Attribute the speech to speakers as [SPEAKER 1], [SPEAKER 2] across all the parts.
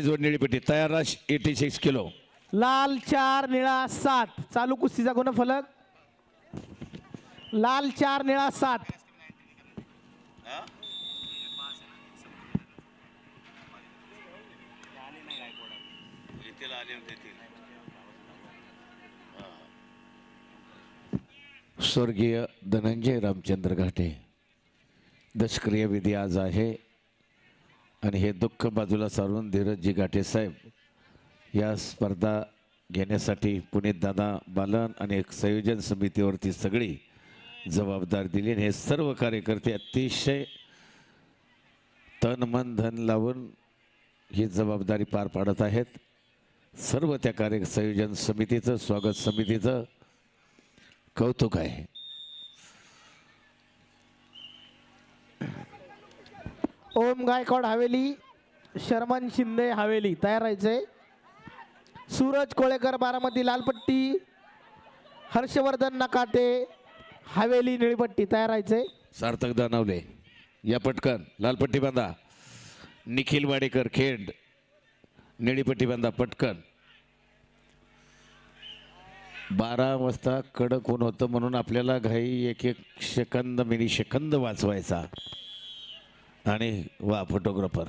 [SPEAKER 1] जोड निळीपट्टी तयार राश eighty six kilo.
[SPEAKER 2] लाल चार निळा सात. चालू कुस्तीचा गुणफलक लाल चार निळा सात.
[SPEAKER 1] स्वर्गीय धनंजय रामचंद्र घाटे. दशक्रिय विधी आज आहे. आणि हे दुःख बाजूला सारून धीरजजी गाठे साहेब या स्पर्धा घेण्यासाठी पुणेत दादा बालन आणि एक संयोजन समितीवरती सगळी जबाबदार दिली आणि हे सर्व कार्यकर्ते अतिशय तन मन धन लावून ही जबाबदारी पार पाडत आहेत. सर्व त्या कार्य संयोजन समितीचं स्वागत समितीचं कौतुक आहे.
[SPEAKER 2] ओम गायकवाड हवेली शर्मन शिंदे हवेली तयार राहायचे. सूरज कोळेकर बारामती लालपट्टी हर्षवर्धन नकाटे हवेली निळीपट्टी तयार राहायचे.
[SPEAKER 1] सार्थक दानवले या पटकन लालपट्टी बांधा. निखिल वाडेकर खेड निळीपट्टी बांधा पटकन. बारा वाजता कडक ऊन होतं म्हणून आपल्याला घाई एक एक सेकंद मिनी सेकंद वाचवायचा. आणि वा फोटोग्राफर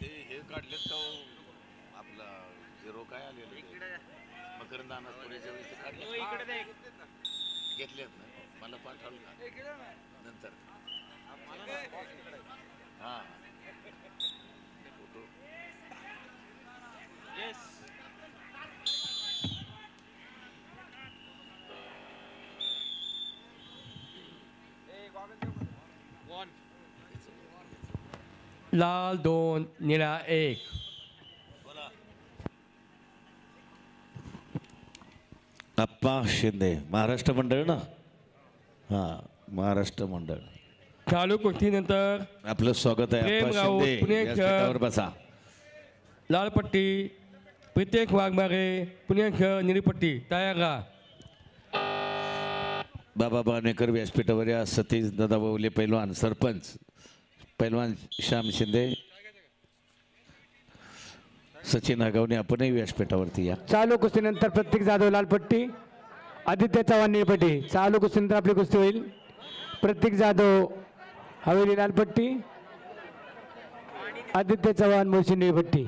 [SPEAKER 1] हे काढलेत का आपला झिरो काय आलेलं मकरंद घेतलेत ना? मला पाठवलं का? नंतर. हां. फोटो.
[SPEAKER 3] लाल दोन निळा एक
[SPEAKER 1] अप्पा शिंदे महाराष्ट्र मंडळ ना हां महाराष्ट्र मंडळ
[SPEAKER 3] चालू कुस्तीनंतर
[SPEAKER 1] आपलं स्वागत आहे
[SPEAKER 3] प्रेम
[SPEAKER 1] अप्पा
[SPEAKER 3] राऊत,
[SPEAKER 1] शिंदे
[SPEAKER 3] पुणे
[SPEAKER 1] व्यासपीठावर
[SPEAKER 3] शहर.
[SPEAKER 1] बसा
[SPEAKER 3] लालपट्टी प्रितेक वाघमारे पुणे शहर निळीपट्टी तयार राहा
[SPEAKER 1] बाबा बाणेकर व्यासपीठावर या सतीश दादा बावले पैलवान सरपंच पैलवान श्याम शिंदे सचिन आगावणे आपणही व्यासपीठावरती या.
[SPEAKER 4] चालू कुस्तीनंतर प्रत्येक जाधव लालपट्टी आदित्य चव्हाण निळपट्टी चालू कुस्तीनंतर आपली कुस्ती होईल. प्रत्येक जाधव हवेली लालपट्टी आदित्य चव्हाण मुळशी निळपट्टी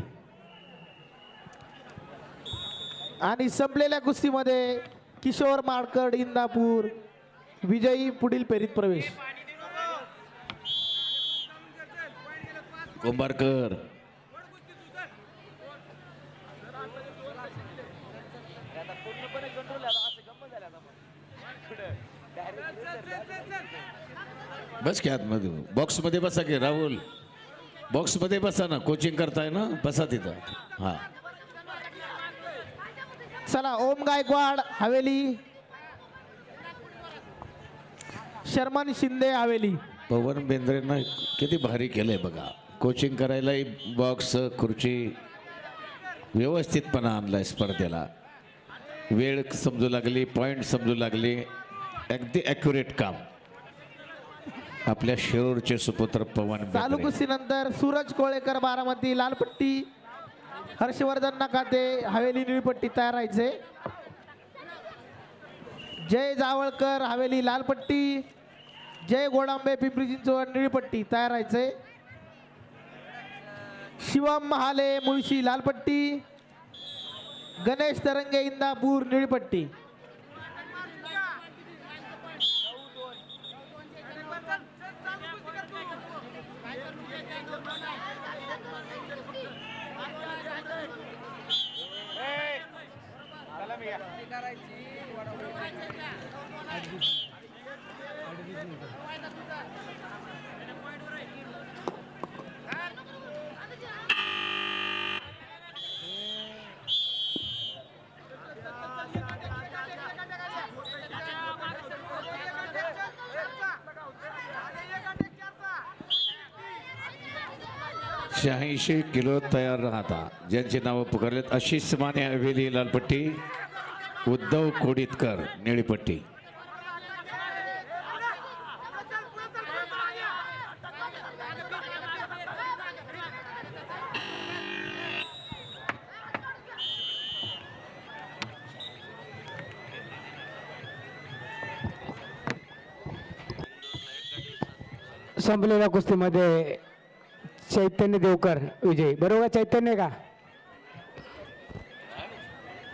[SPEAKER 2] आणि संपलेल्या कुस्तीमध्ये किशोर माडकड इंदापूर विजयी पुढील फेरीत प्रवेश.
[SPEAKER 1] कुंभारकर बस की आतमध्ये. बॉक्समध्ये बसा की राहुल. बॉक्समध्ये बसा ना. कोचिंग करताय ना? बसा तिथं. हां.
[SPEAKER 2] चला ओम गायकवाड हवेली. शर्मन शिंदे हवेली.
[SPEAKER 1] पवन बेंद्रेनं किती भारी केलंय बघा. कोचिंग करायलाही बॉक्स खुर्ची व्यवस्थितपणा आणलाय स्पर्धेला. वेळ समजू लागली पॉईंट समजू लागली अगदी ॲक्युरेट काम. आपल्या शिरूरचे सुपुत्र पवन
[SPEAKER 2] चालू कुस्तीनंतर सूरज कोळेकर बारामती लालपट्टी हर्षवर्धन नकाते हवेली निळपट्टी तयार राहायचे. जय जावळकर हवेली लालपट्टी जय गोडांबे पिंपरी चिंचवड निळपट्टी तयार व्हायचे शिवम महाले मुळशी लालपट्टी गणेश तरंगे इंदापूर निळीपट्टी.
[SPEAKER 1] शहाऐंशी किलो तयार राहता. ज्यांची नावं पुकारलेत अशीच माने हवेली लालपट्टी उद्धव कोडितकर निळीपट्टी.
[SPEAKER 4] संपलेल्या कुस्तीमध्ये चैतन्य देवकर विजय. बरोबर चैतन्य का?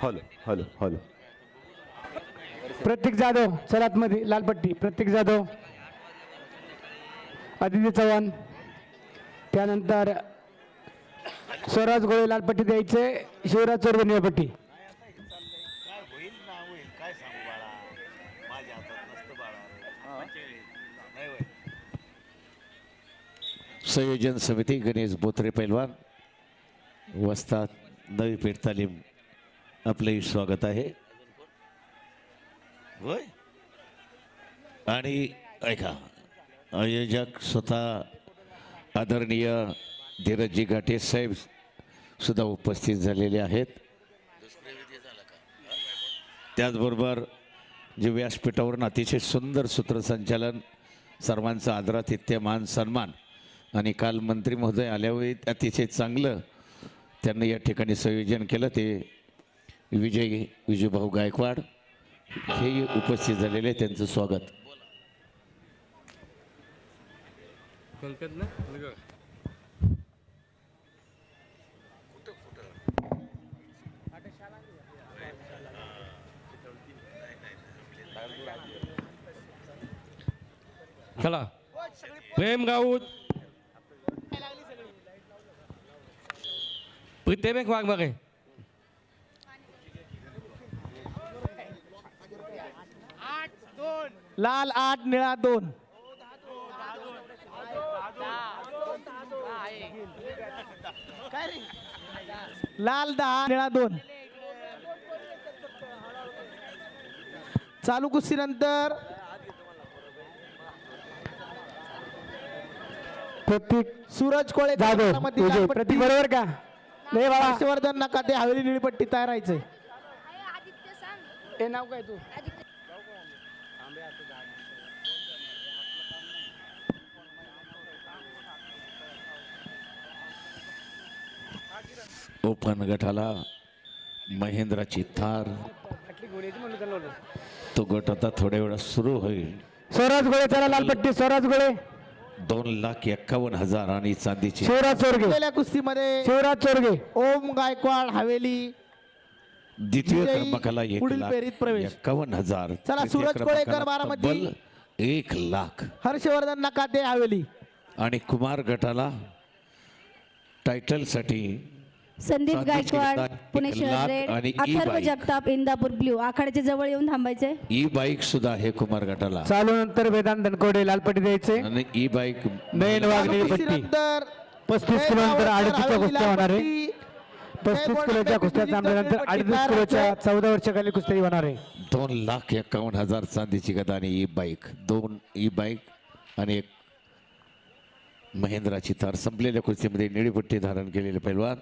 [SPEAKER 5] Hello hello hello.
[SPEAKER 4] Prateek Jadhav चलात मध्ये लालपट्टी प्रतीक जाधव आदित्य चव्हाण. त्यानंतर स्वराज गोळे लालपट्टी द्यायचे. शिवराज चोरगे निळपट्टी
[SPEAKER 1] संयोजन समिती गणेश बोत्रे पैलवान वस्ताद नवी पेठ तालीम आपलंही स्वागत आहे. होय? आणि ऐका आयोजक स्वतः आदरणीय धीरजी घाटे साहेब सुद्धा उपस्थित झालेले आहेत. त्याचबरोबर जे व्यासपीठावरून अतिशय सुंदर सूत्रसंचालन सर्वांचा आदरातिथ्य मान सन्मान आणि काल मंत्री महोदय आल्यावेळी अतिशय चांगलं त्यांनी या ठिकाणी संयोजन केलं ते विजय विजयभाऊ गायकवाड हेही उपस्थित झालेले त्यांचं स्वागत.
[SPEAKER 3] चला. प्रेम गाऊत. प्रितेमेक वाघमारे
[SPEAKER 2] लाल आठ निळा दोन लाल दहा निळा दोन चालू कुस्तीनंतर
[SPEAKER 4] प्रतीक
[SPEAKER 2] सूरज कोळे
[SPEAKER 4] जाधव प्रतीक. बरोबर का नाही बाळा
[SPEAKER 2] हर्षवर्धन नकाते हवेली निळीपट्टी तयार राहायचंय
[SPEAKER 6] आदित्य सांग.
[SPEAKER 4] हे नाव काय तू?
[SPEAKER 1] ओपन गटाला महेंद्राची थार. तो गट आता थोड्या वेळात सुरू होईल.
[SPEAKER 4] स्वराज गोळे चला लालपट्टी स्वराज गोळे
[SPEAKER 1] दोन लाख एक्कावन्न हजार आणि चांदीची.
[SPEAKER 4] शिवराज चोरगे.
[SPEAKER 2] पहिल्या कुस्तीमध्ये
[SPEAKER 4] शिवराज चोरगे.
[SPEAKER 2] ओम गायकवाड हवेली
[SPEAKER 1] द्वितीय
[SPEAKER 2] विजयी
[SPEAKER 1] क्रमांकाला एक
[SPEAKER 2] पुढील
[SPEAKER 1] लाख
[SPEAKER 2] फेरीत प्रवेश.
[SPEAKER 1] एक्कावन्न हजार.
[SPEAKER 2] चला,
[SPEAKER 1] तृतीय
[SPEAKER 2] सूरज कोळेकर,
[SPEAKER 1] क्रमांकाला
[SPEAKER 2] बारामती.
[SPEAKER 1] तब्बल एक लाख.
[SPEAKER 2] हर्षवर्धन नकाते हवेली.
[SPEAKER 1] आणि कुमार गटाला टायटलसाठी
[SPEAKER 6] संदीप गायकवाड पुणे शहर
[SPEAKER 1] लाख
[SPEAKER 6] रेड
[SPEAKER 1] आणि
[SPEAKER 6] अथर्व. जगताप इंदापूर ब्ल्यू. आखाड्याच्या जवळ येऊन थांबायचे
[SPEAKER 1] ई बाईक सुद्धा आहे कुमार गटाला.
[SPEAKER 4] चालू नंतर वेदांत धनकोडे लालपट्टी द्यायचे.
[SPEAKER 1] आणि ई बाईक
[SPEAKER 4] नयन वाघ निळपट्टी
[SPEAKER 2] कुस्तीनंतर
[SPEAKER 4] पस्तीस किलोनंतर
[SPEAKER 2] गावस्कर,
[SPEAKER 4] अडतीसच्या कुस्त्या होणार आहे. पस्तीस किलोच्या कुस्त्या
[SPEAKER 2] पट्टी,
[SPEAKER 4] थांबल्यानंतर अडतीस किलोच्या. चौदा वर्षाखाली कुस्ती होणार आहे.
[SPEAKER 1] दोन लाख एक्कावन्न हजार चांदीची गदा आणि ई बाईक. दोन ई बाईक आणि एक महेंद्राची थार. संपलेल्या कुस्तीमध्ये निळीपट्टी धारण केलेले पैलवान.